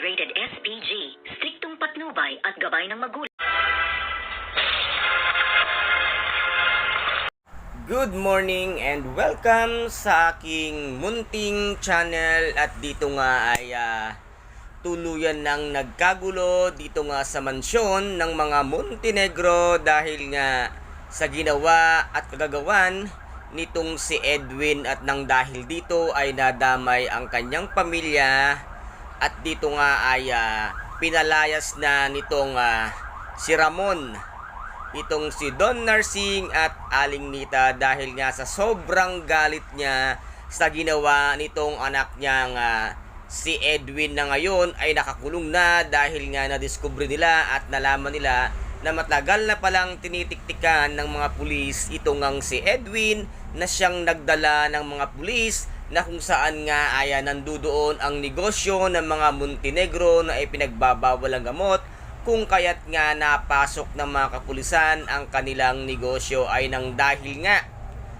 rated SPG, striktong patnubay at gabay ng magulang. Good morning and welcome sa aking munting channel at dito nga ay ah, tuluyan ng nagkagulo dito nga sa mansyon ng mga Montenegro dahil nga sa ginawa at kagagawan nitong si Edwin at nang dahil dito ay nadamay ang kanyang pamilya at dito nga ay ah, pinalayas na nitong ah, si Ramon. Itong si Don Narsing at Aling Nita dahil nga sa sobrang galit niya sa ginawa nitong anak niyang ah, si Edwin na ngayon ay nakakulong na dahil nga nadiskubre nila at nalaman nila na matagal na palang tinitiktikan ng mga pulis itong ang si Edwin na siyang nagdala ng mga pulis na kung saan nga ay nandudoon ang negosyo ng mga Montenegro na ipinagbabawal ang gamot kung kaya't nga napasok ng mga kapulisan ang kanilang negosyo. Ay nang dahil nga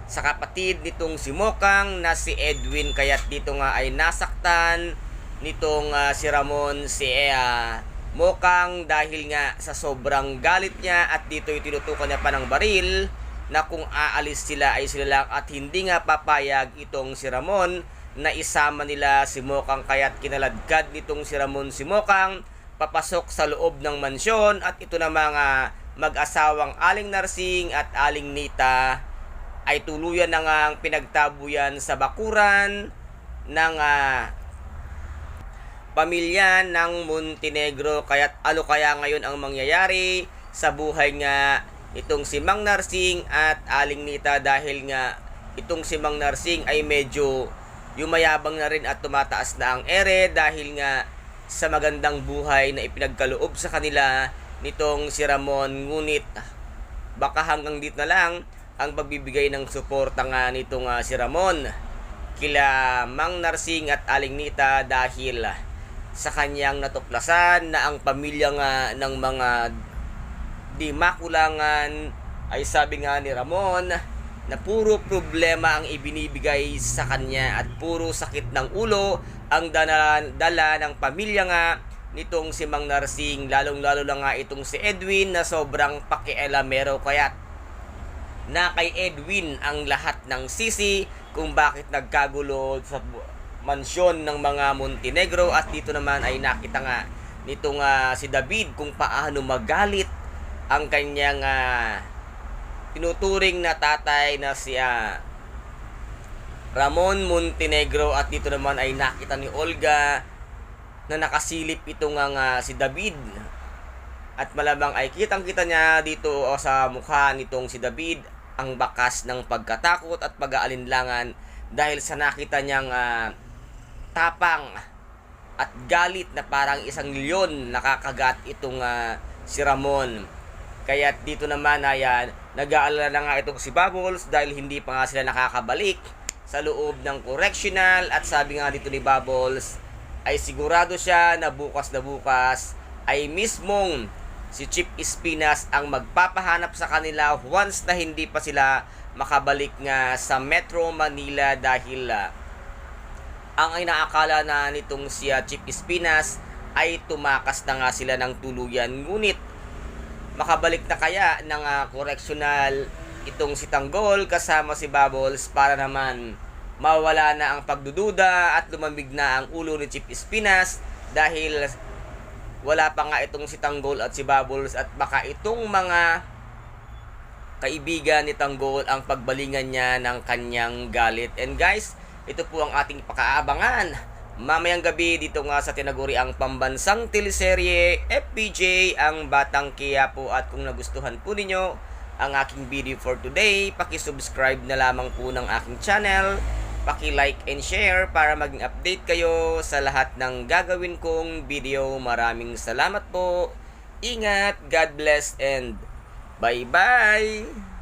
sa kapatid nitong si Mokang na si Edwin kaya't dito nga ay nasaktan nitong ah, si Ramon si ah, Mokang dahil nga sa sobrang galit niya at dito tinutukan niya pa ng baril na kung aalis sila ay sila lang at hindi nga papayag itong si Ramon na isama nila si Mokang kaya't kinaladkad nitong si Ramon. Si Mokang papasok sa loob ng mansyon at ito na mga mag-asawang Aling Narsing at Aling Nita ay tuluyan na nga pinagtabuyan sa bakuran ng ah, pamilya ng Montenegro. Kaya't ano kaya ngayon ang mangyayari sa buhay nga itong si Mang Narsing at Aling Nita dahil nga itong si Mang Narsing ay medyo yumayabang na rin at tumataas na ang ere dahil nga sa magandang buhay na ipinagkaloob sa kanila nitong si Ramon. Ngunit baka hanggang dito na lang ang pagbibigay ng suporta nga nitong ah, si Ramon. Kila Mang Narsing at Aling Nita dahil ah, sa kanyang natuklasan na ang pamilya nga ng mga di makulangan ay sabi nga ni Ramon na puro problema ang ibinibigay sa kanya at puro sakit ng ulo ang dala, dala ng pamilya nga nitong si Mang Narsing. Lalong lalo na nga itong si Edwin na sobrang pakialamero. Kaya na kay Edwin ang lahat ng sisi kung bakit nagkagulo sa mansyon ng mga Montenegro. At dito naman ay nakita nga nitong ah, si David kung paano magalit ang kanyang ah, tinuturing na tatay na si ah, Ramon Montenegro at dito naman ay nakita ni Olga na nakasilip ito nga nga si David at malamang ay kitang-kita niya dito o sa mukha nitong si David ang bakas ng pagkatakot at pag-aalinlangan dahil sa nakita niyang ah, tapang at galit na parang isang leon nakakagat itong ah, si Ramon. Kaya dito naman ay ah, nag-aalala na nga itong si Bubbles dahil hindi pa nga sila nakakabalik sa loob ng correctional. At sabi nga dito ni Bubbles ay sigurado siya na bukas na bukas ay mismong si Chip Espinas ang magpapahanap sa kanila once na hindi pa sila makabalik nga sa Metro Manila dahil ah, ang inaakala na nitong si ah, Chip Espinas ay tumakas na nga sila ng tuluyan. Ngunit makabalik na kaya ng ah, correctional itong si Tanggol kasama si Bubbles para naman mawala na ang pagdududa at lumamig na ang ulo ni Chip Espinas dahil wala pa nga itong si Tanggol at si Bubbles at baka itong mga kaibigan ni Tanggol ang pagbalingan niya ng kanyang galit. And guys, ito po ang ating pakaabangan. Mamayang gabi dito nga sa tinaguri ang pambansang teleserye FPJ ang Batang Quiapo at kung nagustuhan po ninyo ang aking video for today, paki-subscribe na lamang po ng aking channel, paki-like and share para maging update kayo sa lahat ng gagawin kong video. Maraming salamat po. Ingat, God bless and bye-bye.